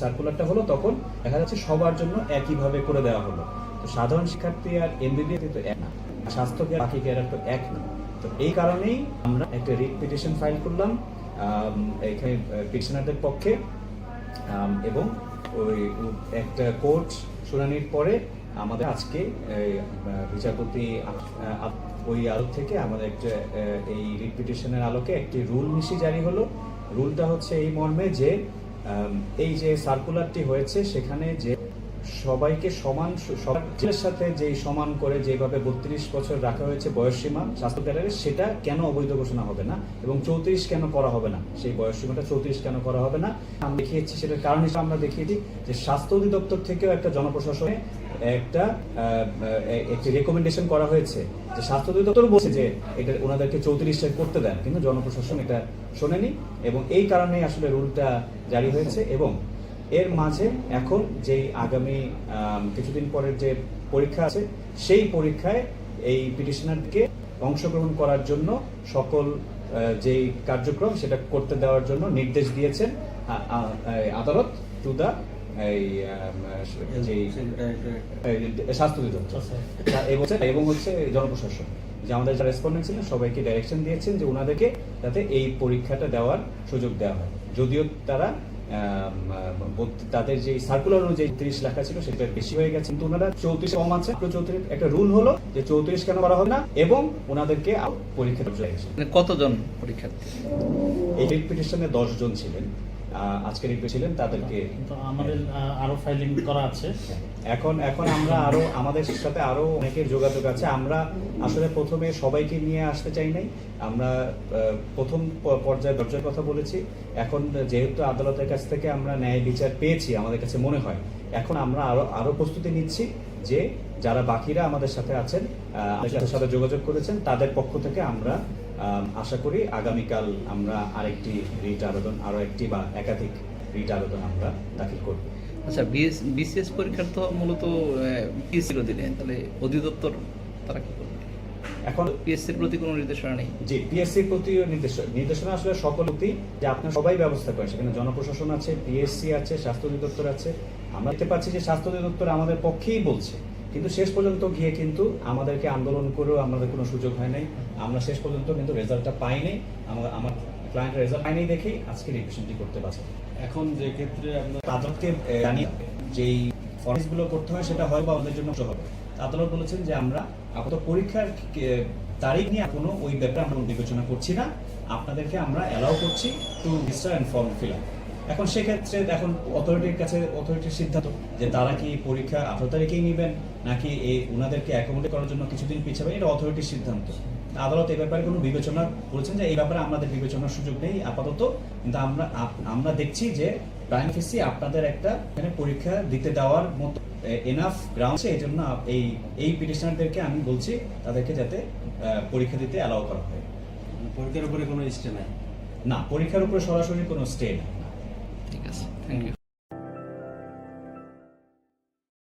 সার্কুলারটা হলো তখন দেখা যাচ্ছে সবার জন্য একইভাবে করে দেওয়া হলো। তো সাধারণ শিক্ষার্থী আর এমবিবিএস তো এক না স্বাস্থ্য কেয়ার বাকি কেয়ার তো এক না। তো এই কারণেই আমরা একটা রিট পিটিশন ফাইল করলাম এখানে পিটিশনারদের পক্ষে এবং ওই একটা কোর্ট শুনানির পরে আমাদের আজকে বিচারপতি ওই আলোক থেকে আমাদের একটা এই রিপিটেশনের আলোকে একটি রুল নিশি জারি হলো। রুলটা হচ্ছে এই মর্মে যে এই যে সার্কুলারটি হয়েছে সেখানে যে সবাইকে সমান, সবার সাথে যেই সমান করে যেভাবে বত্রিশ বছর রাখা হয়েছে বয়সসীমা স্বাস্থ্য ক্যাডারের সেটা কেন অবৈধ ঘোষণা হবে না? এবং চৌত্রিশ কেন করা হবে না? সেই বয়সসীমাটা চৌত্রিশ কেন করা হবে না? আমরা দেখিয়েছি, সেটার কারণ হিসেবে আমরা দেখিয়েছি যে স্বাস্থ্য অধিদপ্তর থেকেও একটা জনপ্রশাসনে একটা একটি রেকমেন্ডেশন করা হয়েছে যে স্বাস্থ্য অধিদপ্তর বলছে যে এটা ওনাদেরকে চৌত্রিশটা করতে দেন, কিন্তু জনপ্রশাসন এটা শোনেনি এবং এই কারণেই আসলে রুলটা জারি হয়েছে এবং এর মাঝে এখন যেই আগামী কিছুদিন পরের যে পরীক্ষা আছে সেই পরীক্ষায় এই পিটিশনারকে অংশগ্রহণ করার জন্য সকল যেই কার্যক্রম সেটা করতে দেওয়ার জন্য নির্দেশ দিয়েছেন আদালত টু দা এই আম, স্বাস্থ্য অধিদপ্তর। এবং হচ্ছে- জনপ্রশাসন যে আমাদের যারা রেসপন্ডেন্ট ছিলেন সবাইকে ডাইরেকশন দিয়েছেন যে ওনাদেরকে যাতে এই পরীক্ষাটা দেওয়ার সুযোগ দেওয়া হয়। যদিও তারা তাদের যে সার্কুলার অনুযায়ী ত্রিশ লেখা ছিল সেটা বেশি হয়ে গেছে। কিন্তু ওনারা চৌত্রিশ কম আছে। চৌত্রিশ। একটা রুল হলো যে চৌত্রিশ কেন করা হবে না? এবং ওনাদেরকে পরীক্ষা মানে কতজন পরীক্ষার্থী? এই পিটিশনে দশ জন ছিলেন। আহ, আজকে ছিলেন তাদেরকে কিন্তু আমাদের আরও ফাইলিং করা আছে। এখন এখন আমরা আরও আমাদের সাথে আরও অনেকের যোগাযোগ আছে। আমরা আসলে প্রথমে সবাইকে নিয়ে আসতে চাই নাই। আমরা প্রথম পর্যায়ে দরজার কথা বলেছি। এখন যেহেতু আদালতের কাছ থেকে আমরা ন্যায় বিচার পেয়েছি আমাদের কাছে মনে হয়। এখন আমরা আরও আরও প্রস্তুতি নিচ্ছি যে যারা বাকিরা আমাদের সাথে আছেন আমাদের সাথে যোগাযোগ করেছেন তাদের পক্ষ থেকে আমরা আম, আশা করি আগামীকাল আমরা আরেকটি রিট আবেদন আরও একটি বা একাধিক রিট আবেদন আমরা দাখিল করব। আচ্ছা বিসিএস পরীক্ষার তো মূলত পিএসসির অধীনে তাহলে অধিদপ্তর তারা কি করবে? এখন পিএসসির প্রতি কোনো নির্দেশনা নেই? জি পিএসসির প্রতি নির্দেশ- নির্দেশনা আসলে সকল প্রতি যে আপনার সবাই ব্যবস্থা করে সেখানে জনপ্রশাসন আছে পিএসসি আছে স্বাস্থ্য অধিদপ্তর আছে। আমরা দেখতে পাচ্ছি যে স্বাস্থ্য অধিদপ্তর আমাদের পক্ষেই বলছে কিন্তু শেষ পর্যন্ত গিয়ে কিন্তু আমাদেরকে আন্দোলন করেও আমাদের কোনো সুযোগ হয় নাই। আমরা শেষ পর্যন্ত কিন্তু রেজাল্টটা পাইনি। আমার আমার ক্লায়েন্ট রেজাল্ট পাইনি দেখেই আজকে রিভিশনটি করতে পারছে এখন যে ক্ষেত্রে আপনার এ, জানিয়ে যেই ফরেস্টগুলো করতে হয় সেটা হয় বা ওদের জন্য হবে। আদালত বলেছেন যে আমরা আপাতত পরীক্ষার তারিখ নিয়ে কোনো ওই ব্যাপারে আমরা বিবেচনা করছি না। আপনাদেরকে আমরা অ্যালাউ করছি to register and form fill up এখন সেক্ষেত্রে এখন অথরিটির কাছে অথরিটির সিদ্ধান্ত যে তারা কি পরীক্ষা আঠারো তারিখেই নেবেন নাকি এই ওনাদেরকে অ্যাকোমোডেট করার জন্য কিছুদিন পিছাবে? এটা অথরিটির সিদ্ধান্ত। আদালত এই ব্যাপারে কোনো বিবেচনা করেছেন যে এই ব্যাপারে আমাদের বিবেচনার সুযোগ নেই আপাতত কিন্তু আমরা আমরা দেখছি যে প্রাইম ফিসি আপনাদের একটা এখানে পরীক্ষা দিতে দেওয়ার মতো এনাফ গ্রাউন্ড আছে। এই জন্য এই এই পিটিশনারদেরকে আমি বলছি তাদেরকে যাতে পরীক্ষা দিতে অ্যালাউ করা হয়। পরীক্ষার উপরে কোনো স্টে নাই? না পরীক্ষার উপরে সরাসরি কোনো স্টে নেই। আছে থ্যাংক ইউ